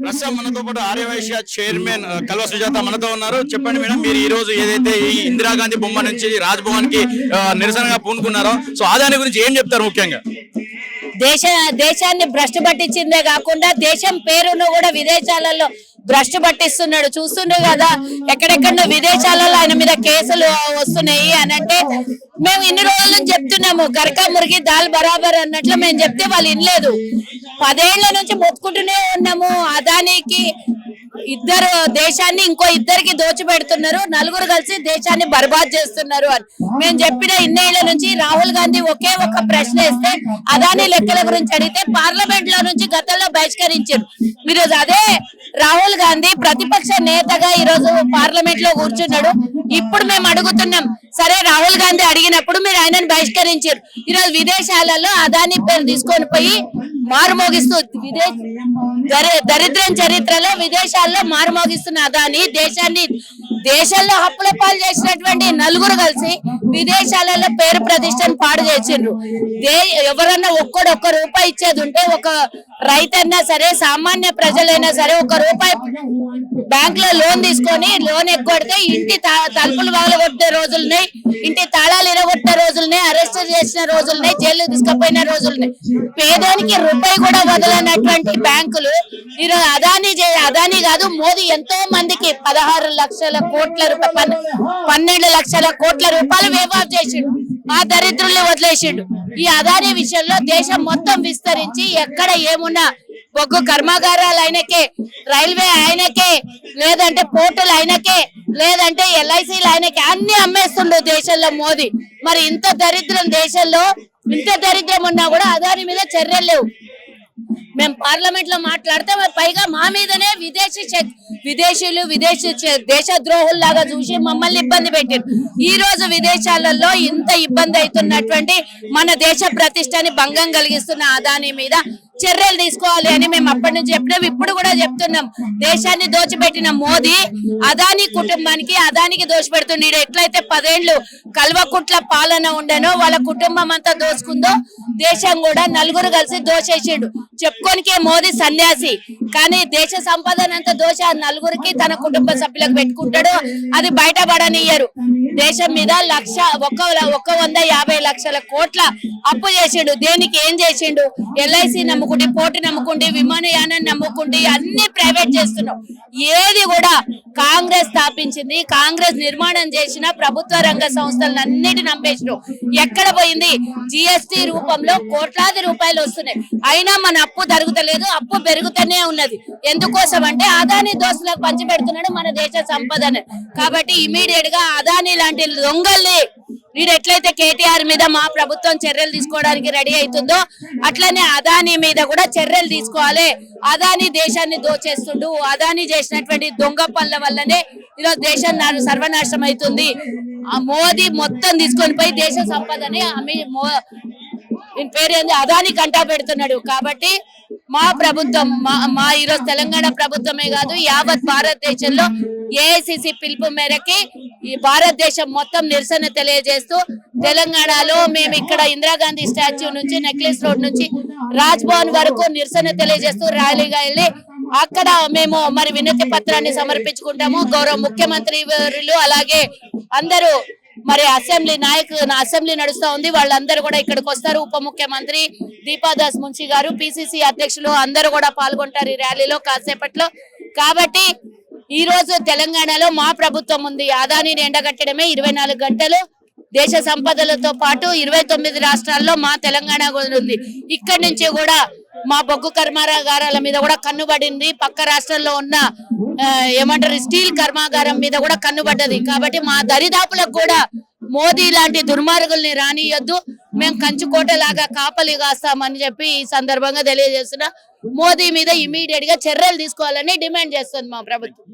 ప్రస్తుతం మనతో పాటు ఆర్యవైశ్య చైర్మన్ కల్వ సుజాత మనతో ఉన్నారు. చెప్పండి మేడం మీరు ఈ రోజు ఏదైతే ఈ ఇందిరాగాంధీ బొమ్మ నుంచి రాజ్భవన్కి నిరసనగా పూనుకున్నారో సో ఆదాని గురించి ఏం చెప్తారు ముఖ్యంగా? దేశ దేశాన్ని భ్రష్టు పట్టించిందే కాకుండా దేశం పేరును కూడా విదేశాలలో భ్రష్టు పట్టిస్తున్నాడు. చూస్తుండే కదా ఎక్కడెక్కడో విదేశాలలో ఆయన మీద కేసులు వస్తున్నాయి అని అంటే మేము ఇన్ని రోజుల నుంచి చెప్తున్నాము గరక మురిగి దాల్ బరాబర్ అన్నట్లు మేము చెప్తే వాళ్ళు ఇనలేదు పదేళ్ళ నుంచి మొక్కుంటూనే ఉన్నాము. అదానికి ఇద్దరు దేశాన్ని ఇంకో ఇద్దరికి దోచిపెడుతున్నారు. నలుగురు కలిసి దేశాన్ని బర్బాద్ చేస్తున్నారు అని. మేము చెప్పిన ఇన్నేళ్ళ నుంచి రాహుల్ గాంధీ ఒకే ఒక ప్రశ్న వేస్తే అదాని లెక్కల గురించి అడిగితే పార్లమెంట్లో నుంచి గతంలో బహిష్కరించారు. ఈరోజు అదే రాహుల్ గాంధీ ప్రతిపక్ష నేతగా ఈ రోజు పార్లమెంట్లో కూర్చున్నాడు. ఇప్పుడు మేము అడుగుతున్నాం సరే రాహుల్ గాంధీ అడిగినప్పుడు మీరు ఆయనను బహిష్కరించారు. ఈరోజు విదేశాలలో అదాని పేరు తీసుకొని పోయి మారుమోగిస్తూ విదేశ దరిద్రం చరిత్రలో విదేశాల్లో మారుమోగిస్తున్న అదాని దేశాన్ని దేశంలో అప్పుల పాలు చేసినటువంటి నలుగురు కలిసి విదేశాలలో పేరు ప్రతిష్టను పాడు చేసిండ్రు. ఎవరన్నా ఒక్కడు ఒక్క రూపాయి ఇచ్చేది ఉంటే ఒక రైతన్నా సరే సామాన్య ప్రజలైనా సరే ఒక రూపాయి బ్యాంక్లో లోన్ తీసుకొని లోన్ ఎగ్గొడితే ఇంటి తలుపులు పగలగొట్టే రోజులున్నాయి ఇంటి తాళాలు ఇరగొట్టిన రోజులనే అరెస్ట్ చేసిన రోజులనే జైలు తీసుకుపోయిన రోజులనే. పేదోనికి రూపాయి కూడా వదలనటువంటి బ్యాంకులు ఈరోజు అదాని చే- అదాని కాదు మోదీ ఎంతో మందికి పదహారు లక్షల కోట్ల రూపాయలు పన్నెండు లక్షల కోట్ల రూపాయలు వేవ్ చేసిండు. ఆ దరిద్రుల్ని వదిలేసిండు. ఈ అదాని విషయంలో దేశం మొత్తం విస్తరించి ఎక్కడ ఏమున్నా బొగ్గు కర్మాగారాలు ఆయనకే రైల్వే ఆయనకే లేదంటే పోర్టులు ఆయనకే లేదంటే ఎల్ఐసీలు ఆయనకే అన్ని అమ్మేస్తుండు దేశంలో మోదీ. మరి ఇంత దరిద్రం దేశంలో ఇంత దరిద్రం ఉన్నా కూడా అదాని మీద చర్యలు లేవు. మేము పార్లమెంట్లో మాట్లాడితే పైగా మా మీదనే విదేశీ శక్- విదేశీయులు విదేశీ చ- దేశ ద్రోహుల్లాగా చూసి మమ్మల్ని ఇబ్బంది పెట్టారు. ఈ రోజు విదేశాలలో ఇంత ఇబ్బంది అవుతున్నటువంటి మన దేశ ప్రతిష్టని భంగం కలిగిస్తున్న అదాని మీద చర్యలు తీసుకోవాలి అని మేము అప్పటి నుంచి చెప్పినాం. ఇప్పుడు కూడా చెప్తున్నాం. దేశాన్ని దోచిపెట్టిన మోదీ అదాని కుటుంబానికి అదానికి దోచిపెడుతుండే. ఈడ ఎట్లయితే పదేళ్ళు కల్వకుట్ల పాలన ఉండేనో వాళ్ళ కుటుంబం అంతా దోచుకుందో దేశం కూడా నలుగురు కలిసి దోచేసిండు. చెప్పుకోనికే మోదీ సన్యాసి. కానీ దేశ సంపాదన అంత దోష నలుగురికి తన కుటుంబ సభ్యులకు పెట్టుకుంటాడు. అది బయటపడనియ్యరు దేశం మీద లక్ష ఒక ఒక వంద యాభై లక్షల కోట్ల అప్పు చేసిండు. దేనికి ఏం చేసిండు? ఎల్ఐసి నమ్ముకుంటే పోటీ నమ్ముకుంటే విమానయానం నమ్ముకుంటే అన్ని ప్రైవేట్ చేస్తున్నాం. ఏది కూడా కాంగ్రెస్ స్థాపించింది కాంగ్రెస్ నిర్మాణం చేసిన ప్రభుత్వ రంగ సంస్థలను అన్నిటి నమ్మేసిన ఎక్కడ పోయింది? జిఎస్టి రూపంలో కోట్లాది రూపాయలు వస్తున్నాయి. అయినా మన అప్పు జరుగుతలేదు అప్పు పెరుగుతూనే ఉన్నది. ఎందుకోసం అంటే అదాని దోస్తులకు పంచి పెడుతున్నాడు మన దేశ సంపదను. కాబట్టి ఇమీడియట్గా అదాని ఇలాంటి దొంగల్ని వీడు ఎట్లయితే కేటీఆర్ మీద మా ప్రభుత్వం చర్యలు తీసుకోవడానికి రెడీ అవుతుందో అట్లనే అదాని మీద కూడా చర్యలు తీసుకోవాలి. అదాని దేశాన్ని దోచేస్తుండు. అదాని చేసినటువంటి దొంగ పనుల వల్లనే ఈరోజు దేశం నా- సర్వనాశనం అవుతుంది. ఆ మోదీ మొత్తం తీసుకొని పోయి దేశ సంపదని అమి పేరు ఏంది? అదాని కంటా పెడుతున్నాడు. కాబట్టి మా ప్రభుత్వం మా మా ఈరోజు తెలంగాణ ప్రభుత్వమే కాదు యావత్ భారతదేశంలో ఏఐసిసి పిలుపు మేరకి ఈ భారతదేశం మొత్తం నిరసన తెలియజేస్తూ తెలంగాణలో మేము ఇక్కడ ఇందిరాగాంధీ స్టాచ్యూ నుంచి నెక్లెస్ రోడ్ నుంచి రాజ్ భవన్ వరకు నిరసన తెలియజేస్తూ ర్యాలీగా వెళ్ళి అక్కడ మేము మరి వినతి పత్రాన్ని సమర్పించుకుంటాము. గౌరవ ముఖ్యమంత్రి అలాగే అందరూ మరి అసెంబ్లీ నాయకు అసెంబ్లీ నడుస్తూ ఉంది. వాళ్ళందరూ కూడా ఇక్కడికి వస్తారు. ఉప ముఖ్యమంత్రి దీపాదాస్ మున్షి గారు పిసిసి అధ్యక్షులు అందరూ కూడా పాల్గొంటారు ఈ ర్యాలీలో కాసేపట్లో. కాబట్టి ఈ రోజు తెలంగాణలో మా ప్రభుత్వం ఉంది. ఆదానిని ఎండగట్టడమే ఇరవై నాలుగు గంటలు దేశ సంపదలతో పాటు ఇరవై తొమ్మిది రాష్ట్రాల్లో మా తెలంగాణ ఉంది. ఇక్కడి నుంచి కూడా మా బొగ్గు కర్మాగారాల మీద కూడా కన్నుబడింది. పక్క రాష్ట్రాల్లో ఉన్న ఏమంటారు స్టీల్ కర్మాగారం మీద కూడా కన్నుబడ్డది. కాబట్టి మా దరిదాపులకు కూడా మోదీ లాంటి దుర్మార్గుల్ని రానియొద్దు. మేము కంచుకోటలాగా కాపలి కాస్తామని చెప్పి ఈ సందర్భంగా తెలియజేస్తున్న. మోదీ మీద ఇమీడియట్గా చర్యలు తీసుకోవాలని డిమాండ్ చేస్తుంది మా ప్రభుత్వం.